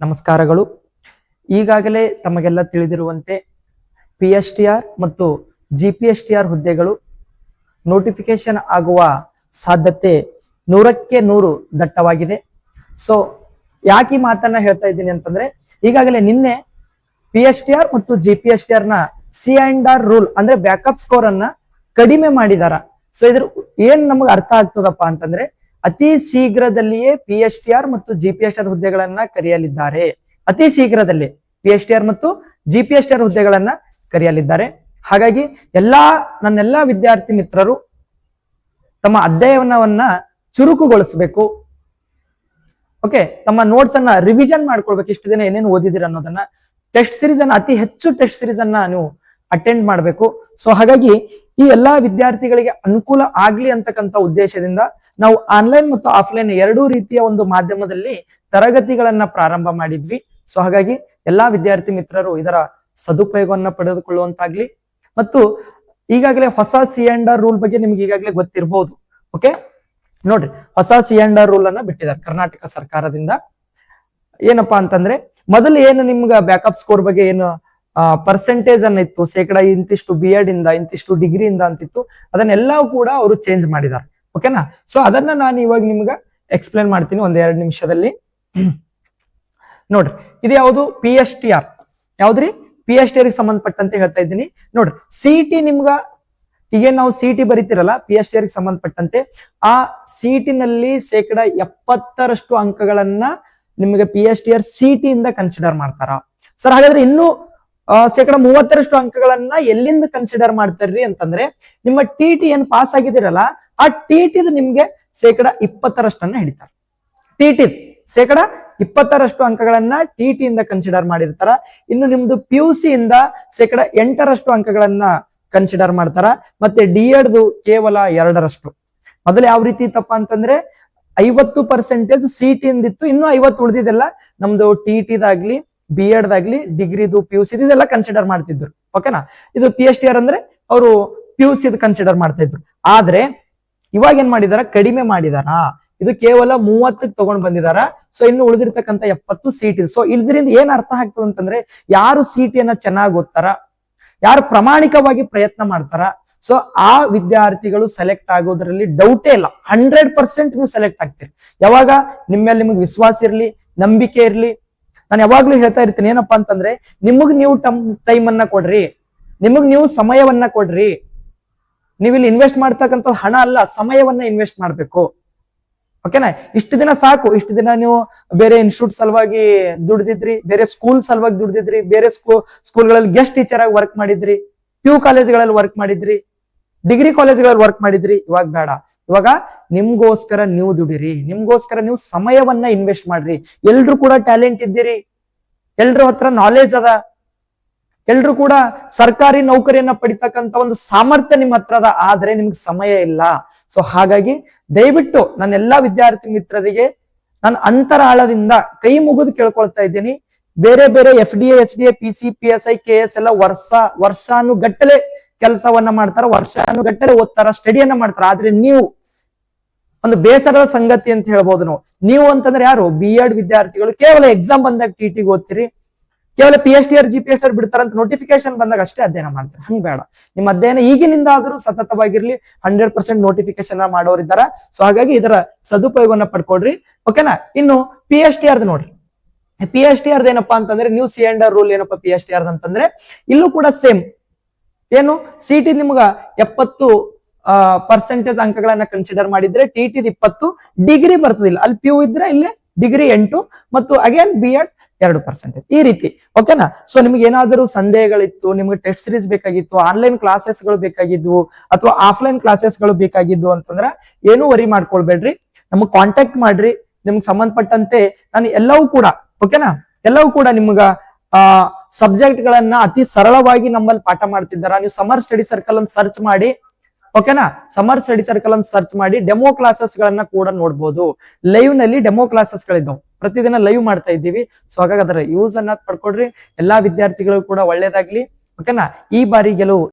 ನಮಸ್ಕಾರಗಳು. ಈಗಾಗಲೇ ತಮಗೆಲ್ಲ ತಿಳಿದಿರುವಂತೆ ಪಿ ಎಸ್ ಟಿ ಆರ್ ಮತ್ತು G P S T R ಹುದ್ದೆಗಳು ನೋಟಿಫಿಕೇಶನ್ ಆಗುವ ಸಾಧ್ಯತೆ ನೂರಕ್ಕೆ ನೂರು ದಟ್ಟವಾಗಿದೆ. ಸೊ ಯಾಕೆ ಮಾತನ್ನ ಹೇಳ್ತಾ ಇದ್ದೀನಿ ಅಂತಂದ್ರೆ, ಈಗಾಗಲೇ ನಿನ್ನೆ ಪಿ ಎಸ್ ಟಿ ಆರ್ ಮತ್ತು ಜಿ ಪಿ ಎಸ್ ಟಿ ಆರ್ನ ಸಿ ಅಂಡ್ ಆರ್ ರೂಲ್ ಅಂದ್ರೆ ಬ್ಯಾಕಪ್ ಸ್ಕೋರ್ ಅನ್ನ ಕಡಿಮೆ ಮಾಡಿದಾರ. ಸೊ ಇದ್ರ ಏನ್ ನಮಗೆ ಅರ್ಥ ಆಗ್ತದಪ್ಪ ಅಂತಂದ್ರೆ ಅತಿ ಶೀಘ್ರದಲ್ಲಿಯೇ ಪಿ ಎಚ್ ಟಿ ಆರ್ ಮತ್ತು G P S T R ಹುದ್ದೆಗಳನ್ನ ಕರೆಯಲಿದ್ದಾರೆ. ಅತಿ ಶೀಘ್ರದಲ್ಲಿ ಪಿ ಎಚ್ ಟಿ ಆರ್ ಮತ್ತು G P S T R ಹುದ್ದೆಗಳನ್ನ ಕರೆಯಲಿದ್ದಾರೆ. ಹಾಗಾಗಿ ಎಲ್ಲಾ ನನ್ನೆಲ್ಲಾ ವಿದ್ಯಾರ್ಥಿ ಮಿತ್ರರು ತಮ್ಮ ಅಧ್ಯಯನವನ್ನ ಚುರುಕುಗೊಳಿಸಬೇಕು. ಓಕೆ ತಮ್ಮ ನೋಟ್ಸ್ ಅನ್ನ ರಿವಿಷನ್ ಮಾಡ್ಕೊಳ್ಬೇಕು. ಇಷ್ಟು ದಿನ ಏನೇನು ಓದಿದಿರ ಅನ್ನೋದನ್ನ. ಟೆಸ್ಟ್ ಸೀರೀಸ್ ಅನ್ನ, ಅತಿ ಹೆಚ್ಚು ಟೆಸ್ಟ್ ಸೀರೀಸ್ ಅನ್ನ ನೀವು ಅಟೆಂಡ್ ಮಾಡಬೇಕು. ಸೊ ಹಾಗಾಗಿ ಈ ಎಲ್ಲಾ ವಿದ್ಯಾರ್ಥಿಗಳಿಗೆ ಅನುಕೂಲ ಆಗ್ಲಿ ಅಂತಕ್ಕಂಥ ಉದ್ದೇಶದಿಂದ ನಾವು ಆನ್ಲೈನ್ ಮತ್ತು ಆಫ್ಲೈನ್ ಎರಡೂ ರೀತಿಯ ಒಂದು ಮಾಧ್ಯಮದಲ್ಲಿ ತರಗತಿಗಳನ್ನ ಪ್ರಾರಂಭ ಮಾಡಿದ್ವಿ. ಸೊ ಹಾಗಾಗಿ ಎಲ್ಲಾ ವಿದ್ಯಾರ್ಥಿ ಮಿತ್ರರು ಇದರ ಸದುಪಯೋಗವನ್ನ ಪಡೆದುಕೊಳ್ಳುವಂತಾಗ್ಲಿ ಮತ್ತು ಈಗಾಗಲೇ ಹೊಸ ಸಿ ಅಂಡ್ ಆರ್ ರೂಲ್ ಬಗ್ಗೆ ನಿಮ್ಗೆ ಈಗಾಗಲೇ ಗೊತ್ತಿರಬಹುದು ಓಕೆ ನೋಡ್ರಿ, ಹೊಸ ಸಿ ಅಂಡ್ ಆರ್ ರೂಲ್ ಅನ್ನ ಬಿಟ್ಟಿದ್ದಾರೆ ಕರ್ನಾಟಕ ಸರ್ಕಾರದಿಂದ. ಏನಪ್ಪಾ ಅಂತಂದ್ರೆ, ಮೊದಲು ಏನು ನಿಮ್ಗೆ ಬ್ಯಾಕಪ್ ಸ್ಕೋರ್ ಬಗ್ಗೆ ಏನು ಪರ್ಸೆಂಟೇಜ್ ಅನ್ನ ಇತ್ತು ಶೇಕಡ ಇಂತಿಷ್ಟು ಬಿ ಎಡ್ ಇಂದ, ಇಂತಿಷ್ಟು ಡಿಗ್ರಿ ಇಂದ ಅಂತಿತ್ತು. ಅದನ್ನೆಲ್ಲ ಕೂಡ ಅವರು ಚೇಂಜ್ ಮಾಡಿದ್ದಾರೆ ಓಕೆನಾ ಸೊ ಅದನ್ನ ನಾನು ಇವಾಗ ನಿಮ್ಗೆ ಎಕ್ಸ್ಪ್ಲೇನ್ ಮಾಡ್ತೀನಿ ಒಂದ್ ಎರಡು ನಿಮಿಷದಲ್ಲಿ. ನೋಡ್ರಿ, ಇದು ಯಾವುದು? ಪಿ ಎಸ್ ಟಿ ಆರ್ ಯಾವ್ದ್ರಿ? ಪಿ ಎಸ್ ಟಿ ಆರ್ ಸಂಬಂಧಪಟ್ಟಂತೆ ಹೇಳ್ತಾ ಇದ್ದೀನಿ. ನೋಡ್ರಿ ಸಿ ಟಿ ನಿಮ್ಗ, ಈಗ ನಾವು ಸಿ ಟಿ ಬರೀತಿರಲ್ಲ ಪಿ ಎಸ್ ಟಿ ಆರ್ ಸಂಬಂಧಪಟ್ಟಂತೆ, ಆ ಸಿ ಟಿ ನಲ್ಲಿ ಶೇಕಡ ಎಪ್ಪತ್ತರಷ್ಟು ಅಂಕಗಳನ್ನ ನಿಮಗೆ P S T R C T ಇಂದ ಕನ್ಸಿಡರ್ ಮಾಡ್ತಾರ. ಸರ್ ಹಾಗಾದ್ರೆ ಇನ್ನು ಶೇಕಡ ಮೂವತ್ತರಷ್ಟು ಅಂಕಗಳನ್ನ ಎಲ್ಲಿಂದ ಕನ್ಸಿಡರ್ ಮಾಡ್ತಾರ್ರಿ ಅಂತಂದ್ರೆ, ನಿಮ್ಮ ಟಿ ಟಿ ಏನ್ ಪಾಸ್ ಆಗಿದಿರಲ್ಲ ಆ ಟಿ ಟಿದ್ ನಿಮ್ಗೆ ಶೇಕಡ ಇಪ್ಪತ್ತರಷ್ಟನ್ನ ಹಿಡಿತಾರ. ಟಿ ಟಿ ಶೇಕಡ ಇಪ್ಪತ್ತರಷ್ಟು ಅಂಕಗಳನ್ನ ಟಿ ಟಿ ಇಂದ ಕನ್ಸಿಡರ್ ಮಾಡಿರ್ತಾರ. ಇನ್ನು ನಿಮ್ದು ಪಿ ಯು ಸಿ ಇಂದ ಶೇಕಡ ಎಂಟರಷ್ಟು ಅಂಕಗಳನ್ನ ಕನ್ಸಿಡರ್ ಮಾಡ್ತಾರ. ಮತ್ತೆ ಡಿ ಎಡ್ದು ಕೇವಲ ಎರಡರಷ್ಟು. ಮೊದಲು ಯಾವ ರೀತಿ ತಪ್ಪ ಅಂತಂದ್ರೆ, ಐವತ್ತು ಪರ್ಸೆಂಟೇಜ್ ಸಿ ಟಿ ಇಂದಿತ್ತು ಇನ್ನು ಐವತ್ತು ಉಳಿದಿದೆಲ್ಲ ನಮ್ದು ಟಿ ಟಿದಾಗ್ಲಿ ಬಿ ಎಡ್ದಾಗ್ಲಿ ಡಿಗ್ರಿದು ಪಿ ಯು ಸಿ ಇದೆಲ್ಲ ಕನ್ಸಿಡರ್ ಮಾಡ್ತಿದ್ರು. ಓಕೆನಾ ಇದು ಪಿ ಎಚ್ ಡಿ ಆರ್ ಅಂದ್ರೆ ಅವರು ಪಿ ಯು ಸಿ ಕನ್ಸಿಡರ್ ಮಾಡ್ತಾ ಇದ್ರು ಆದ್ರೆ ಇವಾಗ ಏನ್ ಮಾಡಿದಾರ? ಕಡಿಮೆ ಮಾಡಿದಾರ. ಇದು ಕೇವಲ ಮೂವತ್ತಕ್ಕೆ ತಗೊಂಡ್ ಬಂದಿದಾರ. ಸೊ ಇನ್ನು ಉಳಿದಿರ್ತಕ್ಕಂಥ ಎಪ್ಪತ್ತು ಸೀಟ್ ಇದೆ. ಸೊ ಇಲ್ದ್ರಿಂದ ಏನ್ ಅರ್ಥ ಆಗ್ತದೆ ಅಂತಂದ್ರೆ ಯಾರು ಸಿಟಿಯನ್ನ ಚೆನ್ನಾಗಿ ಓದ್ತಾರ? ಯಾರು ಪ್ರಾಮಾಣಿಕವಾಗಿ ಪ್ರಯತ್ನ ಮಾಡ್ತಾರ? ಸೊ ಆ ವಿದ್ಯಾರ್ಥಿಗಳು ಸೆಲೆಕ್ಟ್ ಆಗೋದ್ರಲ್ಲಿ ಡೌಟೇ ಇಲ್ಲ. ಹಂಡ್ರೆಡ್ ಪರ್ಸೆಂಟ್ ನೀವು ಸೆಲೆಕ್ಟ್ ಆಗ್ತೀರಿ. ಯಾವಾಗ? ನಿಮ್ಮ ಮೇಲೆ ನಿಮಗೆ ವಿಶ್ವಾಸ ಇರ್ಲಿ, ನಂಬಿಕೆ ಇರ್ಲಿ ನಾನು ಯಾವಾಗ್ಲೂ ಹೇಳ್ತಾ ಇರ್ತೀನಿ, ಏನಪ್ಪಾ ಅಂತಂದ್ರೆ, ನಿಮಗ್ ನೀವು ಟಮ್ ಟೈಮ್ ಅನ್ನ ಕೊಡ್ರಿ. ನಿಮಗ್ ನೀವು ಸಮಯವನ್ನ ಕೊಡ್ರಿ. ನೀವು ಇಲ್ಲಿ ಇನ್ವೆಸ್ಟ್ ಮಾಡ್ತಕ್ಕಂಥ ಹಣ ಅಲ್ಲ, ಸಮಯವನ್ನ ಇನ್ವೆಸ್ಟ್ ಮಾಡ್ಬೇಕು. ಓಕೆನಾ ಇಷ್ಟು ದಿನ ಸಾಕು. ಇಷ್ಟು ದಿನ ನೀವು ಬೇರೆ ಇನ್ಸ್ಟಿಟ್ಯೂಟ್ ಸಲುವಾಗಿ ದುಡ್ದಿದ್ರಿ, ಬೇರೆ ಸ್ಕೂಲ್ ಸಲುವಾಗಿ ದುಡ್ದಿದ್ರಿ, ಬೇರೆ ಸ್ಕೂ ಸ್ಕೂಲ್ಗಳಲ್ಲಿ ಗೆಸ್ಟ್ ಟೀಚರ್ ಆಗಿ ವರ್ಕ್ ಮಾಡಿದ್ರಿ ಪಿ ಯು ಕಾಲೇಜ್ಗಳಲ್ಲಿ ವರ್ಕ್ ಮಾಡಿದ್ರಿ ಡಿಗ್ರಿ ಕಾಲೇಜ್ಗಳಲ್ಲಿ ವರ್ಕ್ ಮಾಡಿದ್ರಿ, ಇವಾಗ ಬೇಡ. ಇವಾಗ ನಿಮ್ಗೋಸ್ಕರ ನೀವು ದುಡಿರಿ, ನಿಮ್ಗೋಸ್ಕರ ನೀವು ಸಮಯವನ್ನ ಇನ್ವೆಸ್ಟ್ ಮಾಡ್ರಿ. ಎಲ್ರು ಕೂಡ ಟ್ಯಾಲೆಂಟ್ ಇದ್ದೀರಿ. ಎಲ್ರ ಹತ್ರ ನಾಲೆಜ್ ಅದ. ಎಲ್ರು ಕೂಡ ಸರ್ಕಾರಿ ನೌಕರಿಯನ್ನ ಪಡಿತಕ್ಕಂತ ಒಂದು ಸಾಮರ್ಥ್ಯ ನಿಮ್ಮ ಹತ್ರ ಅದ, ಆದ್ರೆ ನಿಮ್ಗೆ ಸಮಯ ಇಲ್ಲ. ಸೊ ಹಾಗಾಗಿ ದಯವಿಟ್ಟು ನನ್ನ ಎಲ್ಲಾ ವಿದ್ಯಾರ್ಥಿ ಮಿತ್ರರಿಗೆ ನಾನು ಅಂತರಾಳದಿಂದ ಕೈ ಮುಗಿದು ಕೇಳ್ಕೊಳ್ತಾ ಇದ್ದೀನಿ. ಬೇರೆ ಬೇರೆ F D S D A P C P S I K S ಎಲ್ಲ ವರ್ಷ, ವರ್ಷಾನುಗಟ್ಟಲೆ ಕೆಲಸವನ್ನ ಮಾಡ್ತಾರ, ವರ್ಷಾನುಗಟ್ಟಲೆ ಓದ್ತಾರ ಸ್ಟಡಿಯನ್ನ ಮಾಡ್ತಾರ. ಆದ್ರೆ ನೀವು ಒಂದು ಬೇಸರದ ಸಂಗತಿ ಅಂತ ಹೇಳ್ಬೋದು ನಾವು. ನೀವು ಅಂತಂದ್ರೆ ಯಾರು? ಬಿ ಎಡ್ ವಿದ್ಯಾರ್ಥಿಗಳು. ಕೇವಲ ಎಕ್ಸಾಮ್ ಬಂದಾಗ ಟಿ ಟಿಗೆ ಓದ್ತೀರಿ. ಕೇವಲ P H D R G P H ಬಿಡ್ತಾರಂತ notification ಬಂದಾಗ ಅಷ್ಟೇ ಅಧ್ಯಯನ ಮಾಡ್ತಾರೆ. ಹಂಗ್ ಬೇಡ. ನಿಮ್ಮ ಅಧ್ಯಯನ ಈಗಿನಿಂದ ಆದ್ರೂ ಸತತವಾಗಿರ್ಲಿ ಹಂಡ್ರೆಡ್ ಪರ್ಸೆಂಟ್ ನೋಟಿಫಿಕೇಶನ್ ಮಾಡೋರಿದ್ದಾರ ಸೊ ಹಾಗಾಗಿ ಇದರ ಸದುಪಯೋಗವನ್ನ ಪಡ್ಕೊಡ್ರಿ ಓಕೆನಾ ಇನ್ನು ಪಿ ಎಚ್ ಟಿ ಆರ್ದು ನೋಡ್ರಿ. ಪಿ ಎಚ್ ಟಿ ಆರ್ದ ಏನಪ್ಪಾ ಅಂತಂದ್ರೆ ನ್ಯೂ ಸಿ ರೂಲ್ ಏನಪ್ಪಾ ಪಿ ಎಚ್ ಟಿ ಆರ್ದ ಅಂತಂದ್ರೆ ಇಲ್ಲೂ ಕೂಡ ಸೇಮ್ ಏನು? ಸಿಟಿ ನಿಮ್ಗ ಎಪ್ಪತ್ತು ಪರ್ಸೆಂಟೇಜ್ ಅಂಕಗಳನ್ನ ಕನ್ಸಿಡರ್ ಮಾಡಿದ್ರೆ ಟಿ ಟಿ ಇಪ್ಪತ್ತು ಡಿಗ್ರಿ ಬರ್ತದಿಲ್ಲ. ಅಲ್ಲಿ ಪಿ ಯು ಇದ್ರೆ ಇಲ್ಲಿ ಡಿಗ್ರಿ ಎಂಟು ಮತ್ತು ಅಗೇನ್ ಬಿ ಎಡ್ ಎರಡು ಪರ್ಸೆಂಟೇಜ್ ಈ ರೀತಿ. ಓಕೆನಾ ಸೊ ನಿಮ್ಗೆ ಏನಾದರೂ ಸಂದೇಹಗಳಿತ್ತು, ನಿಮ್ಗೆ ಟೆಸ್ಟ್ ಸಿರೀಸ್ ಬೇಕಾಗಿತ್ತು ಆನ್ಲೈನ್ ಕ್ಲಾಸಸ್ಗಳು ಬೇಕಾಗಿದ್ವು, ಅಥವಾ ಆಫ್ಲೈನ್ ಕ್ಲಾಸಸ್ಗಳು ಬೇಕಾಗಿದ್ವು ಅಂತಂದ್ರೆ ಏನು ವರಿ ಮಾಡ್ಕೊಳ್ಬೇಡ್ರಿ. ನಮಗ್ ಕಾಂಟ್ಯಾಕ್ಟ್ ಮಾಡ್ರಿ. ನಿಮ್ಗೆ ಸಂಬಂಧಪಟ್ಟಂತೆ ನಾನು ಎಲ್ಲವೂ ಕೂಡ ಓಕೆನಾ ಎಲ್ಲವೂ ಕೂಡ ನಿಮ್ಗ, ಆ ಸಬ್ಜೆಕ್ಟ್ ಗಳನ್ನ ಅತಿ ಸರಳವಾಗಿ ನಮ್ಮಲ್ಲಿ ಪಾಠ ಮಾಡ್ತಿದ್ದಾರ? ನೀವು ಸಮರ್ ಸ್ಟಡಿ ಸರ್ಕಲ್ ಅಂತ ಸರ್ಚ್ ಮಾಡಿ ಓಕೆನಾ? ಸಮರ್ ಸ್ಟಡಿ ಸರ್ಕಲ್ ಅಂತ ಸರ್ಚ್ ಮಾಡಿ ಡೆಮೋ ಕ್ಲಾಸಸ್ ಗಳನ್ನ ಕೂಡ ನೋಡಬಹುದು ಲೈವ್ನಲ್ಲಿ ಡೆಮೋ ಕ್ಲಾಸಸ್ ಗಳಿದ್ದಾವೆ ಪ್ರತಿದಿನ ಲೈವ್ ಮಾಡ್ತಾ ಇದ್ದೀವಿ. ಸೊ ಹಾಗಾಗಿ ಅದರ ಯೂಸ್ ಅನ್ನ ಪಡ್ಕೊಡ್ರಿ ಎಲ್ಲಾ ವಿದ್ಯಾರ್ಥಿಗಳು ಕೂಡ ಒಳ್ಳೇದಾಗ್ಲಿ. ಓಕೆನಾ? ಈ ಬಾರಿ ಗೆಲುವು